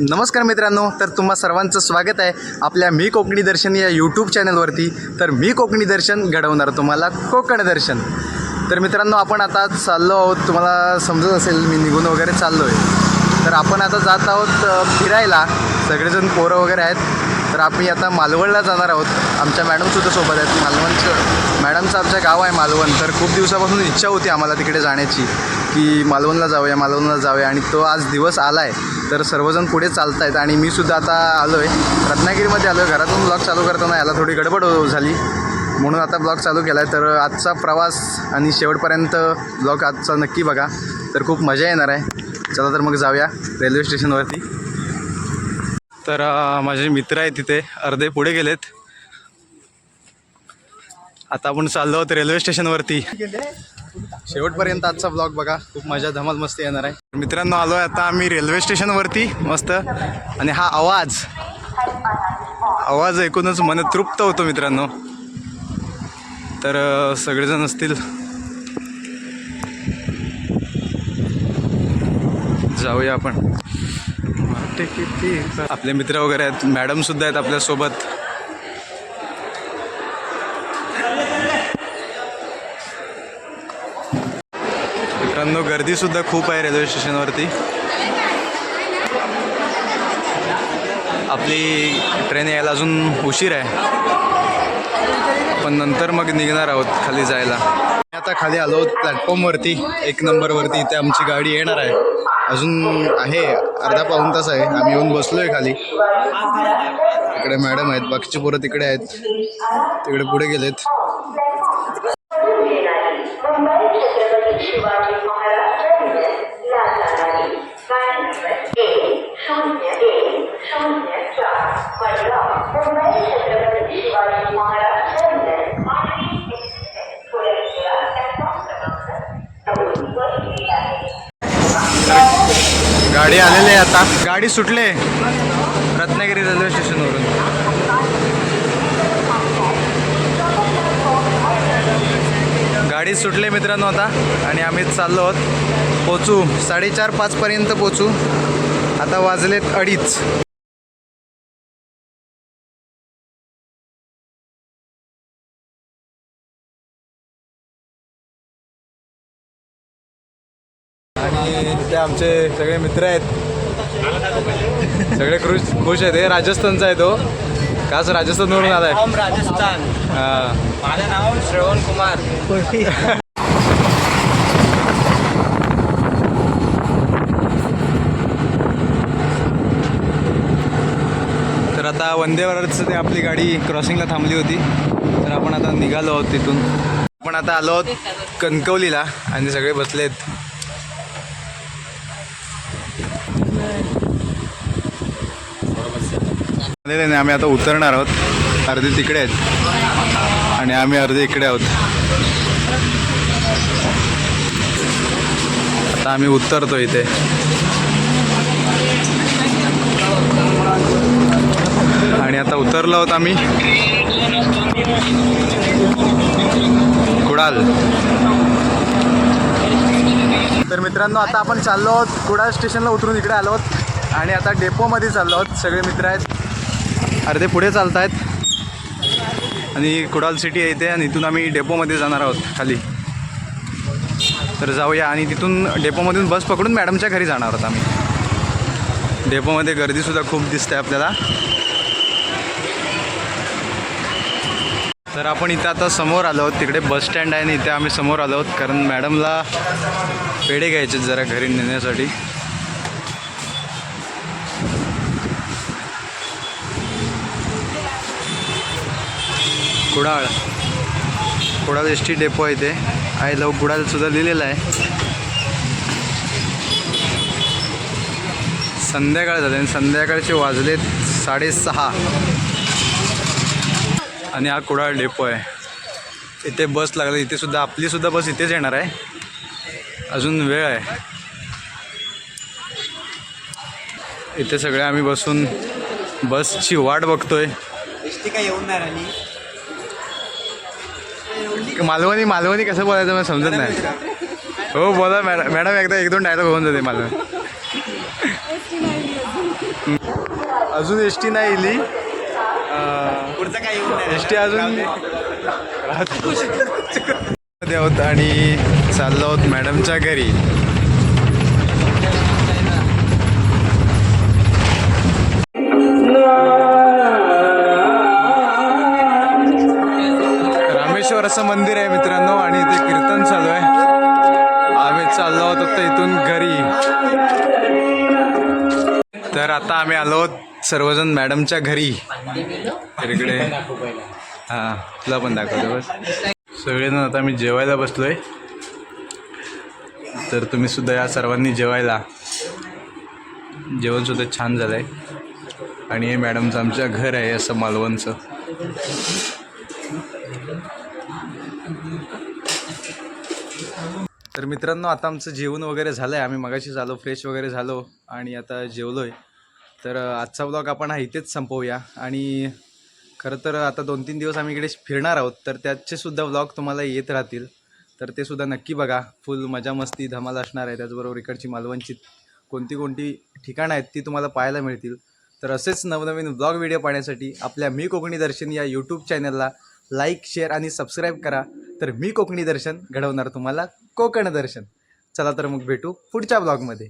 नमस्कार मित्रांनो तर तुम्हा सर्वांचं स्वागत आहे आपल्या मी कोकणी दर्शन या यूट्यूब चॅनलवरती तर मी कोकणी दर्शन घडवणार तुम्हाला कोकण दर्शन. तर मित्रांनो आपण आता चाललो आहोत तुम्हाला समजत असेल मी निघून वगैरे चाललो आहे तर आपण आता जात आहोत फिरायला. सगळेजण पोरं वगैरे आहेत. तर आम्ही आता मालवणला जाणार आहोत. आमच्या मॅडमसुद्धा सोबत आहेत. मालवणचं मॅडमचं आमचं गाव आहे मालवण. तर खूप दिवसापासून इच्छा होती आम्हाला तिकडे जाण्याची की मालवणला जाऊया मालवणला जाऊया. आणि तो आज दिवस आला आहे तर सर्वजण पुढे चालत आहेत आणि मी सुद्धा आता आलो आहे रत्नागिरीमध्ये आलो आहे घरातून ब्लॉग चालू करताना याला थोडी गडबड झाली. म्हणून आता ब्लॉग चालू केला आहे तर आजचा प्रवास आणि शेवटपर्यंत ब्लॉग आजचा नक्की बघा. तर खूप मजा येणार आहे. चला तर मग जाऊया. रेल्वे स्टेशनवरती. तर माझे मित्र आहेत तिथे. अर्धे पुढे गेलेत. आता आपण चाललो आहोत रेल्वे स्टेशनवरती. शेवटपर्यंत आजचा ब्लॉग बघा. खूप मजा धमाल मस्ती येणार आहे. मित्रांनो आलो आहे आता आम्ही रेल्वे स्टेशनवरती. मस्त. आणि हा आवाज. आवाज ऐकूनच मन तृप्त होतो मित्रांनो. तर सगळेजण असतील. जाऊया आपण. वाटते किती आपले मित्र वगैरे आहेत. मॅडम सुद्धा आहेत आपल्यासोबत मित्रांनो गर्दी सुद्धा खूप आहे रेल्वे स्टेशनवरती. आपली ट्रेन यायला अजून उशीर आहे. पण नंतर मग निघणार आहोत खाली जायला. आता खाली आलो प्लॅटफॉर्मवरती एक नंबरवरती इथे आमची गाडी येणार आहे. अजून आहे अर्धा पाऊण तास आहे. आम्ही येऊन बसलो आहे खाली. इकडे मॅडम आहेत बाकीचे पोरं तिकडे आहेत. तिकडे पुढे गेलेत. मुंबई छत्रपती शिवाजी महाराज टर्मिनस ला जाणारी गाडी नंबर एक शून्य एक शून्य चार मडगाव मुंबई छत्रपती शिवाजी महाराज टर्मिनस मानवी एक्सप्रेस पुढे उशिरा प्लॅटफॉर्म क्रमांक दोनवर येत आहे गाडी आलेली आहे आता. गाडी सुटले. रत्नागिरी रेल्वे स्टेशनवरून. गाडी सुटले मित्रांनो आता. आणि आम्ही चाललो आहोत पोचू. साडेचार पाचपर्यंत पोचू. आता वाजलेत अडीच. आणि तिथे आमचे सगळे मित्र आहेत. सगळे खुश खुश आहेत. हे राजस्थानचा आहे तो. खास राजस्थानवरून आलाय. राजस्थान. माझं नाव श्रवण कुमार. तर आता वंदे भारतचं ते आपली गाडी क्रॉसिंगला थांबली होती. तर आपण आता निघालो आहोत तिथून. आपण आता आलो आहोत कणकवलीला. आणि सगळे बसलेत. नाही आम्ही आता उतरणार आहोत. अर्धे तिकडे आहेत. आणि आम्ही अर्धे इकडे आहोत. आता आम्ही उतरतो इथे. आणि आता उतरलो आहोत आम्ही. कुडाल. तर मित्रांनो आता आपण चाललो आहोत. कुडाळ स्टेशनला उतरून इकडे आलो आहोत. आणि आता डेपोमध्ये चाललो आहोत. सगळे मित्र आहेत. अर्धे पुढे चालत आहेत आणि कुडाल सिटी आहे इथे आणि इथून आम्ही डेपोमध्ये जाणार आहोत खाली. तर जाऊया आणि तिथून डेपोमधून बस पकडून मॅडमच्या घरी जाणार आहोत आम्ही. डेपोमध्ये गर्दीसुद्धा खूप दिसते आपल्याला. तर आपण इथं आता समोर आलो आहोत. तिकडे बस स्टँड आहे आणि इथे आम्ही समोर आलो आहोत. कारण मॅडमला पेढे घ्यायचे जरा घरी नेण्यासाठी. Kudal. Kudal S T depot आहे इथे आय लव कुडाळसुद्धा लिहिलेलं आहे. संध्याकाळ झाले आणि संध्याकाळचे वाजलेत साडेसहा. आणि हा कुडाळ डेपो आहे. इथे बस लागली. इथे सुद्धा आपली सुद्धा बस इथेच येणार आहे. अजून वेळ आहे. इथे सगळे आम्ही बसून बसची वाट बघतोय. काय येऊन नाही मालवणी मालवणी कसं बोलायचं मला समजत नाही. हो बोला मॅडम. मॅडम एकदा एक दोन डायलॉग होऊन जाते मालवणी. अजून एस टी नाही इली. पुढचं नाही एस टी अजून आहोत आणि चाललो आहोत मॅडमच्या घरी. रामेश्वर असं मंदिर आहे मित्रांनो आणि ते कीर्तन चालू आहे. आम्ही चाललो आहोत आता इथून घरी. तर आता आम्ही आलो आहोत सर्वजण मॅडमच्या घरी. तिकडे इकडे हां तुला पण दाखवतो बस. सगळेजण आता मी जेवायला बसलोय. तर तुम्ही सुद्धा या सर्वांनी जेवायला. जेवणसुद्धा छान झालं आहे आणि हे मॅडमचं आमच्या घर आहे असं मालवणचं. तर मित्रांनो आता आमचं जेवण वगैरे झालं आहे आम्ही मगाशी झालो फ्रेश वगैरे झालो आणि आता जेवलो आहे तर आजचा ब्लॉग आपण हा इथेच संपवूया. आणि खरं तर आता दोन तीन दिवस आम्ही इकडे फिरणार आहोत तर त्याचेसुद्धा व्लॉग ब्लॉग तुम्हाला येत राहतील. तर ते सुद्धा नक्की बघा. फुल मजा मस्ती धमाल असणार आहे. त्याचबरोबर इकडची मालवणची कोणती कोणती ठिकाणं आहेत ती तुम्हाला पाहायला मिळतील. तर असेच नवनवीन ब्लॉग व्हिडिओ पाहण्यासाठी आपल्या मी कोकणी दर्शन या यूट्यूब चॅनलला लाईक शेअर आणि सबस्क्राईब करा. तर मी कोकणी दर्शन घडवणार तुम्हाला कोकण दर्शन. चला तर मग भेटू पुढच्या ब्लॉगमध्ये